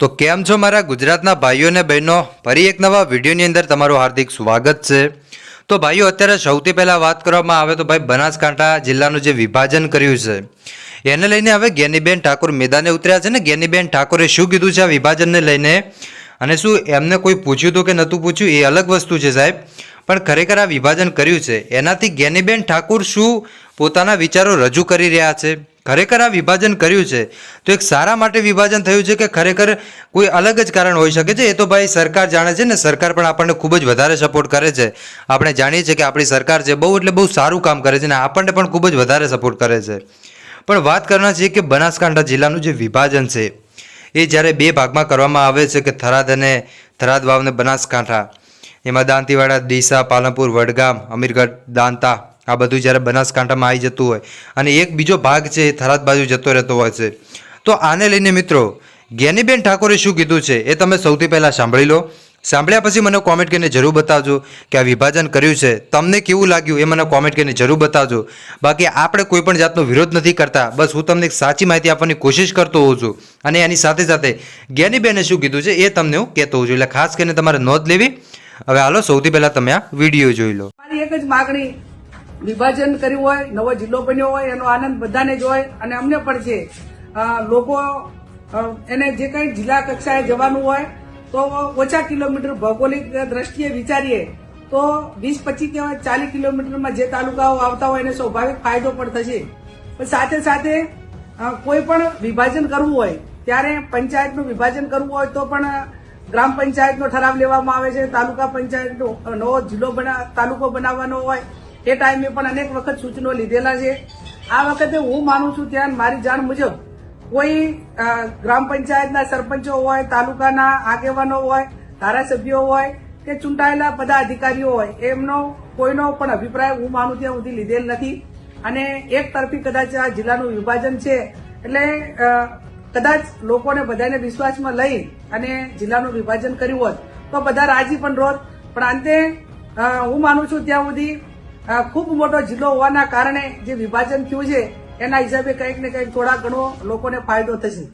તો કેમ છો મારા ગુજરાતના ભાઈઓ અને બહેનો? ફરી એક નવા વિડીયોની અંદર તમારું હાર્દિક સ્વાગત છે. તો ભાઈઓ, અત્યારે સૌથી પહેલાં વાત કરવામાં આવે તો ભાઈ બનાસકાંઠા જિલ્લાનું જે વિભાજન કર્યું છે, એને લઈને હવે જ્ઞાનીબેન ઠાકોર મેદાને ઉતર્યા છે ને જ્ઞાનીબેન ઠાકોરે શું કીધું છે આ વિભાજનને લઈને? અને શું એમને કોઈ પૂછ્યું હતું કે નહોતું પૂછ્યું? એ અલગ વસ્તુ છે સાહેબ. પણ ખરેખર આ વિભાજન કર્યું છે. એનાથી જ્ઞાનીબેન ઠાકુર શું પોતાના વિચારો રજૂ કરી રહ્યા છે? ખરેખર આ વિભાજન કર્યું છે. તો એક સારા માટે વિભાજન થયું છે કે ખરેખર કોઈ અલગ જ કારણ હોઈ શકે છે? એ તો ભાઈ સરકાર જાણે છે ને, સરકાર પણ આપણને ખૂબ જ વધારે સપોર્ટ કરે છે. આપણે જાણીએ છીએ કે આપણી સરકાર છે બહુ એટલે બહુ સારું કામ કરે છે ને, આપણને પણ ખૂબ જ વધારે સપોર્ટ કરે છે. પણ વાત કરવાના છીએ કે બનાસકાંઠા જિલ્લાનું જે વિભાજન છે, એ જ્યારે બે ભાગમાં કરવામાં આવે છે કે થરાદ અને થરાદ વાવ અને બનાસકાંઠા, એમાં દાંતીવાડા, ડીસા, પાલનપુર, વડગામ, અમીરગઢ, દાંતા આ બધું જ્યારે બનાસકાંઠામાં આવી જતું હોય અને એક બીજો ભાગ છે એ થરાદ બાજુ જતો રહેતો હોય છે. તો આને લઈને મિત્રો, જ્ઞાનીબેન ઠાકોરે શું કીધું છે એ તમે સૌથી પહેલાં સાંભળી લો. સાંભળ્યા પછી મને કોમેન્ટ કરીને જરૂર બતાવજો કે આ વિભાજન કર્યું છે. તમને કેવું લાગ્યું એ મને કોમેન્ટ કરીને જરૂર બતાવજો. બાકી આપણે કોઈ પણ જાતનો વિરોધ નથી કરતા. બસ હું તમને એક સાચી માહિતી આપવાની કોશિશ કરતો હોઉં છું. અને એની સાથે સાથે જ્ઞાનીબેને શું કીધું છે એ તમને હું કહેતો હોઉં છું. એટલે ખાસ કરીને તમારે નોંધ લેવી. હવે હાલો સૌથી પહેલાં તમે આ વીડિયો જોઈ લો. મારી એક જ માગણી વિભાજન કર્યું હોય, નવો જિલ્લો બન્યો હોય, એનો આનંદ બધાને જ હોય. અને અમને પણ છે લોકો એને જે કંઈ જિલ્લા કક્ષાએ જવાનું હોય, તો ઓછા કિલોમીટર ભૌગોલિક દ્રષ્ટિએ વિચારીએ, તો વીસ પચીસ કે ચાલીસ કિલોમીટરમાં જે તાલુકાઓ આવતા હોય એને સ્વાભાવિક ફાયદો પણ થશે. સાથે સાથે કોઈ પણ વિભાજન કરવું હોય, ત્યારે પંચાયતનું વિભાજન કરવું હોય, તો પણ ગ્રામ પંચાયતનો ઠરાવ લેવામાં આવે છે, તાલુકા પંચાયતનો નવો જિલ્લો તાલુકો બનાવવાનો હોય એ ટાઈમે પણ અનેક વખત સૂચનો લીધેલા છે. આ વખતે હું માનું છું ત્યાં મારી જાણ મુજબ કોઈ ગ્રામ પંચાયતના સરપંચો હોય, તાલુકાના આગેવાનો હોય, ધારાસભ્યો હોય કે ચૂંટાયેલા બધા અધિકારીઓ હોય, એમનો કોઈનો પણ અભિપ્રાય હું માનું ત્યાં સુધી લીધેલ નથી. અને એક તરફી કદાચ આ જિલ્લાનું વિભાજન છે. એટલે કદાચ લોકોને બધાને વિશ્વાસમાં લઈ અને જિલ્લાનું વિભાજન કર્યું હોત તો બધા રાજી પણ રોત. પણ અંતે હું માનું છું ત્યાં સુધી ખૂબ મોટો જિલ્લો હોવાના કારણે જે વિભાજન થયું છે, એના હિસાબે કંઈક ને કંઈક થોડા ઘણો લોકોને ફાયદો થશે.